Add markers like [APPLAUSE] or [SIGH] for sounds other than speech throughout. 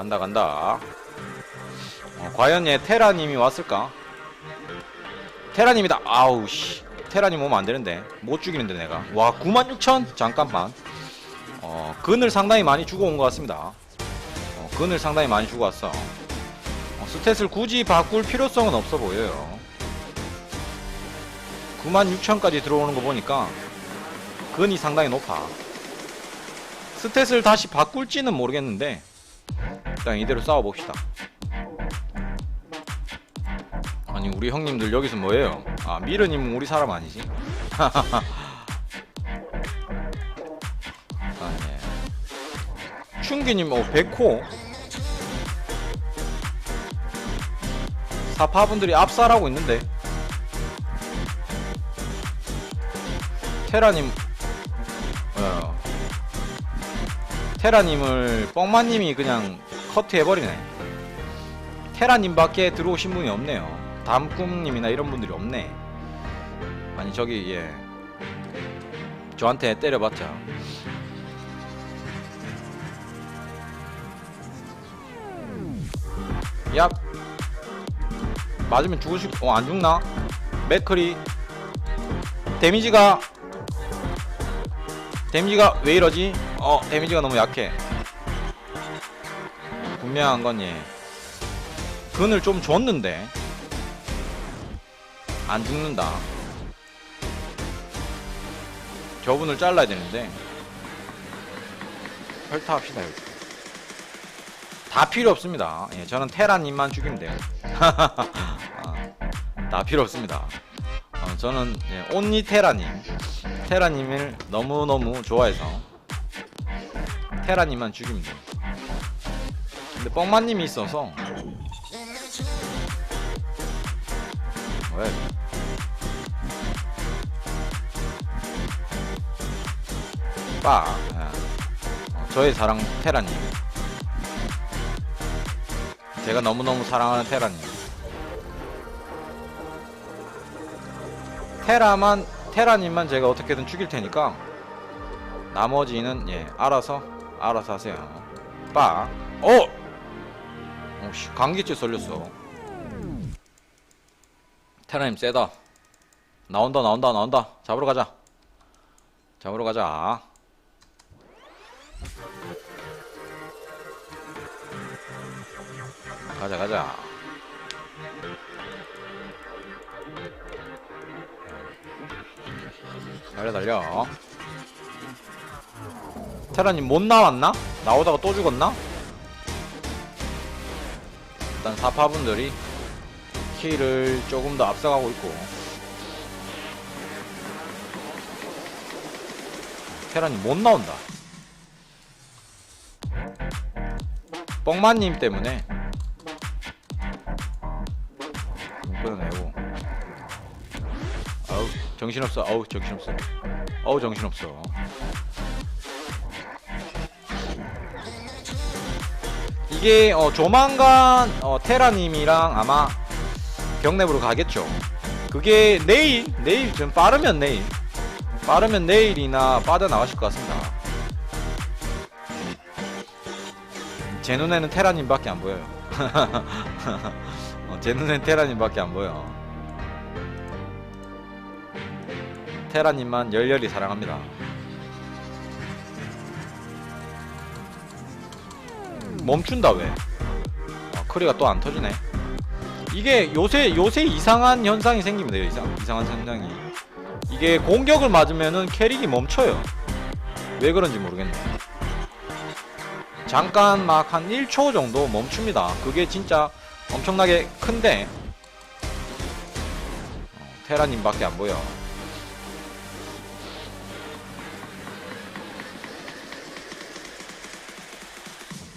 간다 간다. 어, 과연 얘 테라님이 왔을까? 테라님이다. 아우 씨. 테라님 오면 안되는데. 못 죽이는데 내가. 와 96,000? 잠깐만. 어 근을 상당히 많이 주고 온 것 같습니다. 어, 근을 상당히 많이 주고 왔어. 어, 스탯을 굳이 바꿀 필요성은 없어 보여요. 96,000까지 들어오는 거 보니까 근이 상당히 높아. 스탯을 다시 바꿀지는 모르겠는데 일단 이대로 싸워봅시다. 아니 우리 형님들 여기서 뭐예요? 아 미르님은 우리 사람 아니지? [LAUGHS] 아, 네. 충기님 어 백호. 사파분들이 압살하고 있는데. 테라님. 어, 테라님을 뻥마님이 그냥 커트해버리네. 테라님밖에 들어오신 분이 없네요. 담꿈님이나 이런 분들이 없네. 아니 저기 예. 저한테 때려봤자 야 맞으면 죽을 수 어, 안 죽나? 맥커리 데미지가. 데미지가 왜 이러지? 어 데미지가 너무 약해 분명한 건 예. 근을 좀 줬는데 안 죽는다. 저분을 잘라야 되는데 혈타합시다 여기. 다 필요 없습니다. 예, 저는 테라님만 죽이면 돼요. [LAUGHS] 아, 다 필요 없습니다. 어, 저는 예, 온리 테라님. 테라님을 너무너무 좋아해서 테라님만 죽이면 돼요 근데 뻥마님이 있어서 왜? 빠 예. 어, 저의 사랑 테라님 제가 너무너무 사랑하는 테라님 테라만 테라님만 제가 어떻게든 죽일 테니까 나머지는 예 알아서 알아서 하세요 빠 어! 오씨 감기증 썰렸어. 테라님 세다. 나온다 나온다 나온다. 잡으러 가자. 잡으러 가자. 가자 가자. 달려 달려. 테라님 못 나왔나? 나오다가 또 죽었나? 일단 사파분들이 키를 조금 더 앞서가고 있고. 테라님 못 나온다. 뻥마님 때문에 끊어내고. 아우 정신없어. 아우 정신없어. 아우 정신없어 이게 어, 조만간 어, 테라님이랑 아마 경내부로 가겠죠. 그게 내일 내일 좀 빠르면 내일 빠르면 내일이나 빠져 나가실 것 같습니다. 제 눈에는 테라님밖에 안 보여요. [LAUGHS] 어, 제 눈엔 테라님밖에 안 보여. 테라님만 열렬히 사랑합니다 멈춘다 왜? 아, 크리가 또 안 터지네. 이게 요새 요새 이상한 현상이 돼요 이상, 이상한 현상이. 이게 공격을 맞으면은 캐릭이 멈춰요. 왜 그런지 모르겠네. 잠깐 막 한 1초 정도 멈춥니다. 그게 진짜 엄청나게 큰데 어, 테라님밖에 안 보여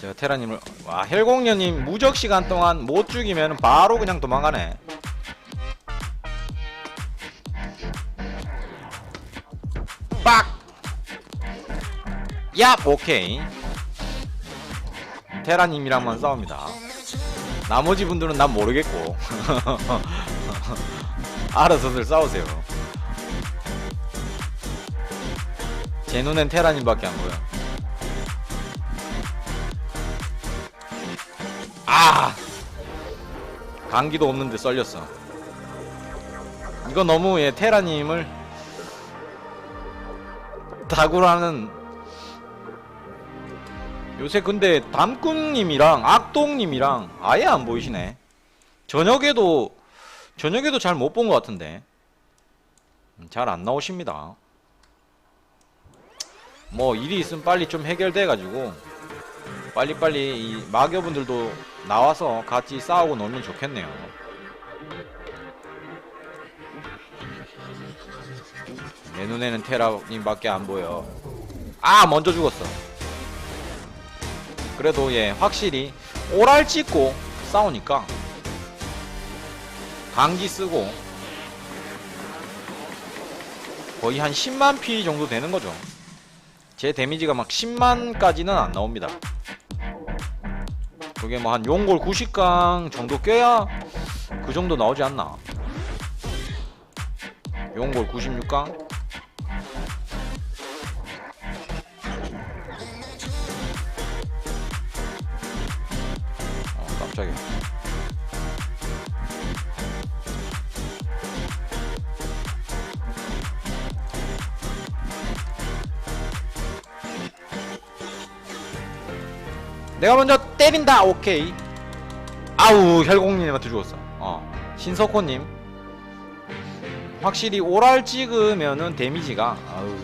제가 테라님을 와 혈공녀님 무적 시간 동안 못 죽이면 바로 그냥 도망가네. 빡. 야 오케이. 테라님이랑만 싸웁니다. 나머지 분들은 난 모르겠고 [LAUGHS] 알아서들 싸우세요. 제 눈엔 테라님밖에 안 보여. 아! 감기도 없는데 썰렸어. 이거 너무 예 테라님을 다구라는 요새 근데 담꿈님이랑 악동님이랑 아예 안 보이시네. 저녁에도 저녁에도 잘 못 본 것 같은데. 음, 잘안 나오십니다. 뭐 일이 있으면 빨리 좀 해결돼 가지고 빨리빨리 이 마교분들도 나와서 같이 싸우고 놀면 좋겠네요. 내 눈에는 테라님밖에 안 보여. 아 먼저 죽었어. 그래도 예 확실히 오랄 찍고 싸우니까 강기 쓰고 거의 한 10만 피 정도 되는 거죠. 제 데미지가 막 10만까지는 안 나옵니다 그게 뭐 한 용골 90강 정도 껴야 그 정도 나오지 않나? 용골 96강 내가 먼저 때린다. 오케이. 아우 혈공님한테 죽었어. 어. 신석호님. 확실히 오랄 찍으면은 데미지가 아우.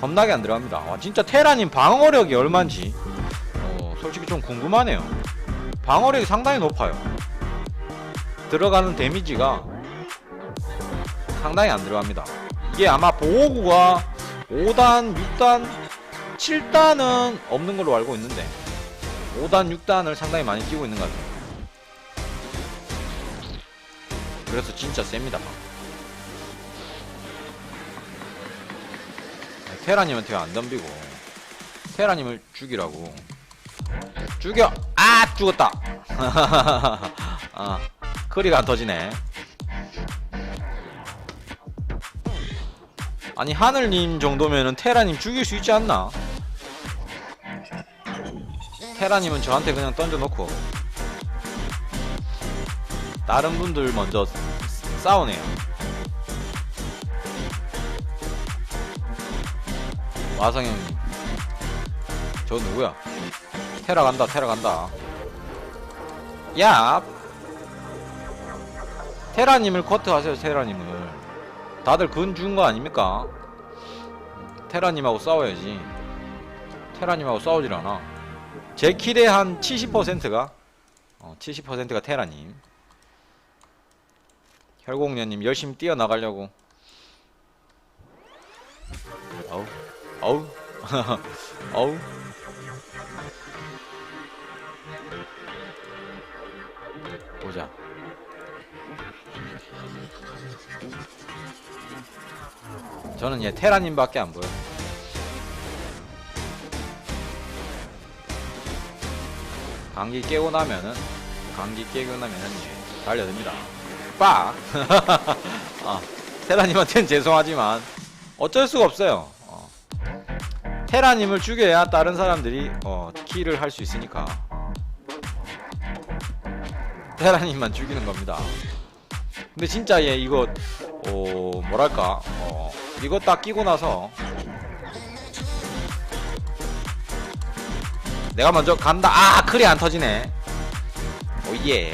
겁나게 안 들어갑니다. 와 진짜 테라님 방어력이 얼만지. 어 솔직히 좀 궁금하네요. 방어력이 상당히 높아요. 들어가는 데미지가 상당히 안 들어갑니다. 이게 아마 보호구가 5단 6단 7단은 없는 걸로 알고 있는데 5단 6단을 상당히 많이 끼고 있는 것 같아요. 그래서 진짜 셉니다. 테라님한테 안 덤비고 테라님을 죽이라고. 죽여! 아 죽었다! [LAUGHS] 아 크리가 안 터지네. 아니 하늘님 정도면은 테라님 죽일 수 있지 않나 테라님은 저한테 그냥 던져놓고 다른 분들 먼저 싸우네요. 와성형님 저 누구야? 테라 간다 테라 간다. 야 테라님을 커트하세요 테라님을. 다들 근 준 거 아닙니까? 테라님하고 싸워야지. 테라님하고 싸우질 않아 제 킬의 한 70%가 어, 70%가 테라님. 혈공녀님 열심히 뛰어나가려고. 어우 어우. 어우. 보자. 저는 얘 테라님밖에 안 보여 감기 깨고 나면은 감기 깨고 나면은 예, 달려듭니다 빡! 아, [LAUGHS] 테라님한테는 죄송하지만 어쩔 수가 없어요 어. 테라님을 죽여야 다른 사람들이 어, 킬을 할수 있으니까 테라님만 죽이는 겁니다 근데 진짜 얘 이거 어, 뭐랄까 어, 이거 딱 끼고 나서 내가 먼저 간다. 아 클이 안 터지네. 오예.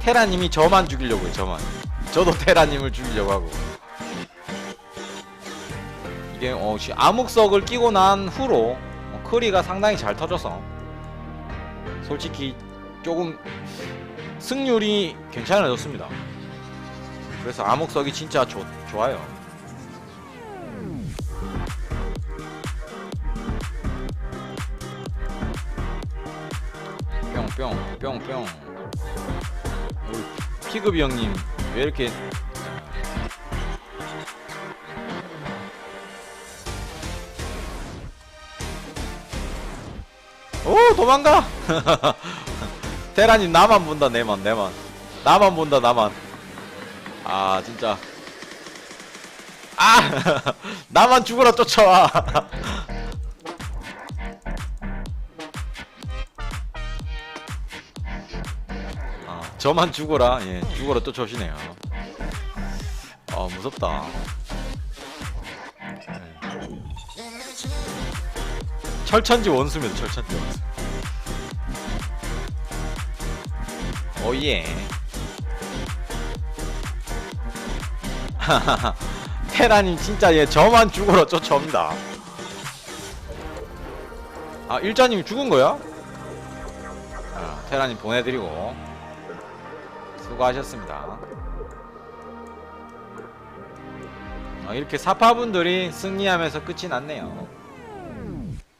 테라님이 저만 죽이려고 해 저만. 저도 테라님을 죽이려고 하고. 이게 어 시- 암흑석을 끼고 난 후로 어, 크리가 상당히 잘 터져서. 솔직히 조금 승률이 괜찮아졌습니다. 그래서 암흑석이 진짜 좋, 좋아요 뿅뿅 뿅 뿅 우리 피그비 형님 왜 이렇게 오 도망가! [LAUGHS] 테라님 나만 본다 내만 내만. 나만 본다 나만. 아 진짜. 아! [LAUGHS] 나만 죽으러 쫓아와 [LAUGHS] 저만 죽어라. 예, 죽어라 또 조시네요. 아, 무섭다. 예. 철천지 원수입니다, 철천지 원수. 오예. [LAUGHS] 테라님 진짜 얘 저만 죽어라 쫓아옵니다. 아 일자님이 죽은 거야? 아, 테라님 보내드리고 수고하셨습니다. 아, 이렇게 사파분들이 승리하면서 끝이 났네요.